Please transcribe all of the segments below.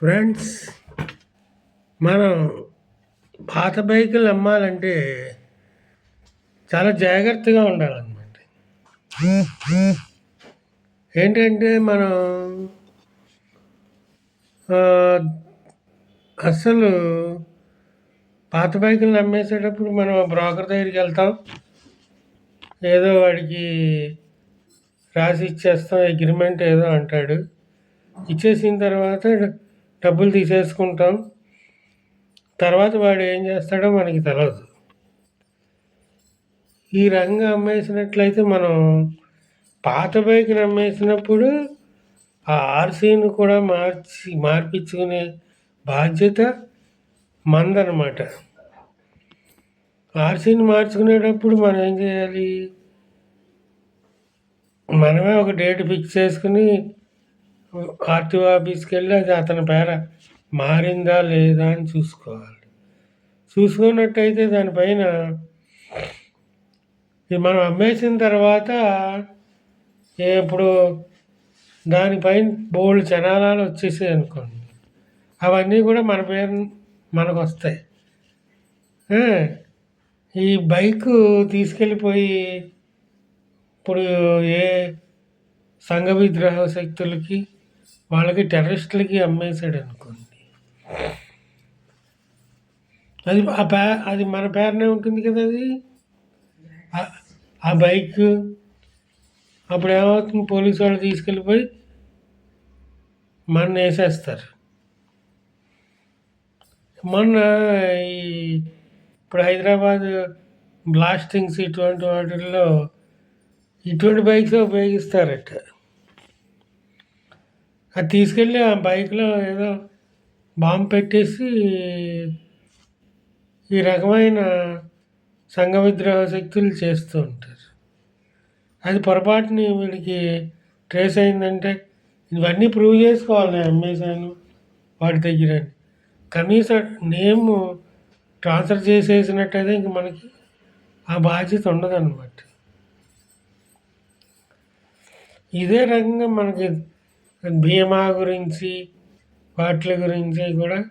Friends మనం పాత బైకులు అమ్మాలంటే చాలా జాగ్రత్తగా ఉండాలన్నమాట. ఏంటంటే మనం అసలు పాత బైకులు అమ్మేసేటప్పుడు మనం బ్రోకర్ దగ్గరికి వెళ్తాం. ఏదో వాడికి రాసి ఇచ్చేస్తాం అగ్రిమెంట్ ఏదో అంటాడు. ఇచ్చేసిన తర్వాత డబ్బులు తీసేసుకుంటాం. తర్వాత వాడు ఏం చేస్తాడో మనకి తెలియదు ఈ రంగం అమ్మేసినట్లయితే మనం పాత బైక్ని అమ్మేసినప్పుడు ఆ ఆర్సీని కూడా మార్చి మార్పించుకునే బాధ్యత మందనమాట ఆర్సీని మార్చుకునేటప్పుడు మనం ఏం చేయాలి? మనమే ఒక డేట్ ఫిక్స్ చేసుకుని ఆర్టీఓ ఆఫీస్కి వెళ్ళి అది అతని పేర మారిందా లేదా అని చూసుకోవాలి. చూసుకున్నట్టయితే దానిపైన మనం అమ్మేసిన తర్వాత ఇప్పుడు దానిపైన బోల్డ్ జనాలు వచ్చేసాయి అనుకోండి. అవన్నీ కూడా మన పేరు మనకు వస్తాయి ఈ బైకు తీసుకెళ్ళిపోయి ఇప్పుడు ఏ సంఘ విద్రోహ శక్తులకి వాళ్ళకి టెర్రరిస్టులకి అమ్మేశాడు అనుకోండి అది ఆ పే అది మన పేరునే ఉంటుంది కదా అది? ఆ- బైక్. అప్పుడు ఏమవుతుంది? పోలీసు వాళ్ళు తీసుకెళ్ళిపోయి మన వేసేస్తారు. మొన్న ఈ ఇప్పుడు హైదరాబాద్ బ్లాస్టింగ్స్ ఇటువంటి వాటిల్లో ఇటువంటి బైక్స్ ఉపయోగిస్తారట. అది తీసుకెళ్ళి ఆ బైక్లో ఏదో బాంబు పెట్టేసి ఈ రకమైన సంఘ విద్రోహ శక్తులు చేస్తూ ఉంటారు అది పొరపాటుని వీడికి ట్రేస్ అయిందంటే ఇవన్నీ ప్రూవ్ చేసుకోవాలి నేను అమ్మేశాను వాడి దగ్గర అని. కనీసం నేమ్ ట్రాన్స్ఫర్ చేసేసినట్టయితే ఇంక మనకి ఆ బాధ్యత ఉండదన్నమాట ఇదే రకంగా మనకి బీమా గురించి వాటి గురించి కూడా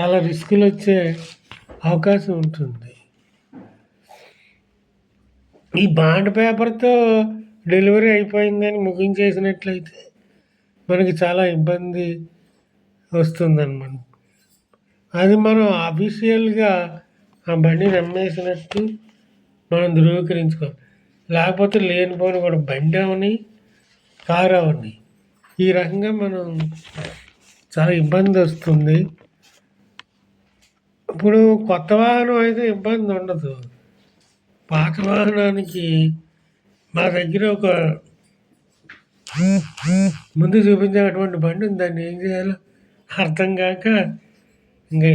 చాలా రిస్కులు వచ్చే అవకాశం ఉంటుంది. ఈ బాండ్ పేపర్తో డెలివరీ అయిపోయిందని ముగించేసినట్లయితే మనకి చాలా ఇబ్బంది వస్తుందన్నమాట. అది మనం అఫీషియల్గా ఆ బండిని అమ్మేసినట్టు మనం ధృవీకరించుకోవాలి. లేకపోతే లేనిపోని కూడా బండి అవని కారు అవని. ఈ రకంగా మనం చాలా ఇబ్బంది వస్తుంది. ఇప్పుడు కొత్త వాహనం అయితే ఇబ్బంది ఉండదు. పాత వాహనానికి మా దగ్గర ఒక ముందు చూపించేటువంటి బండి ఉంది. దాన్ని ఏం చేయాలో అర్థం కాక ఇంకా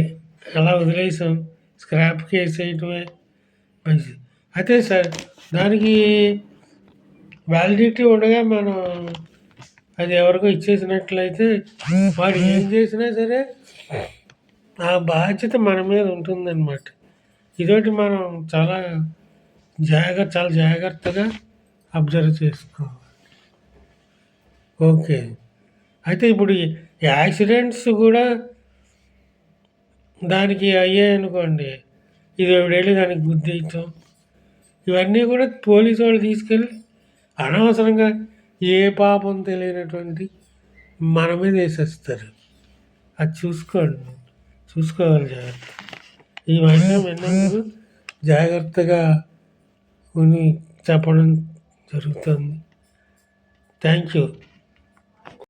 అలా వదిలేసాం? స్క్రాప్కి వేసేయటమే మంచిది. అయితే సార్ దానికి వ్యాలిడిటీ ఉండగా మనం అది ఎవరికో ఇచ్చేసినట్లయితే వాడు ఏం చేసినా సరే ఆ బాధ్యత మన మీద ఉంటుందన్నమాట. ఇదొకటి మనం చాలా జాగ్రత్త చాలా జాగ్రత్తగా అబ్జర్వ్ చేసుకోవాలి. ఓకే. అయితే ఇప్పుడు యాక్సిడెంట్స్ కూడా దానికి అయ్యాయనుకోండి ఇది ఎవడేళ్ళు దానికి గుద్దేయటం ఇవన్నీ కూడా పోలీసు వాళ్ళు తీసుకెళ్ళి అనవసరంగా ఏ పాపం తెలియనటువంటి మన మీద వేసేస్తారు. అది చూసుకోండి. చూసుకోవాలి జాగ్రత్త. ఈ మహిళ విన్నందుకు జాగ్రత్తగా కొని చెప్పడం జరుగుతుంది. Thank you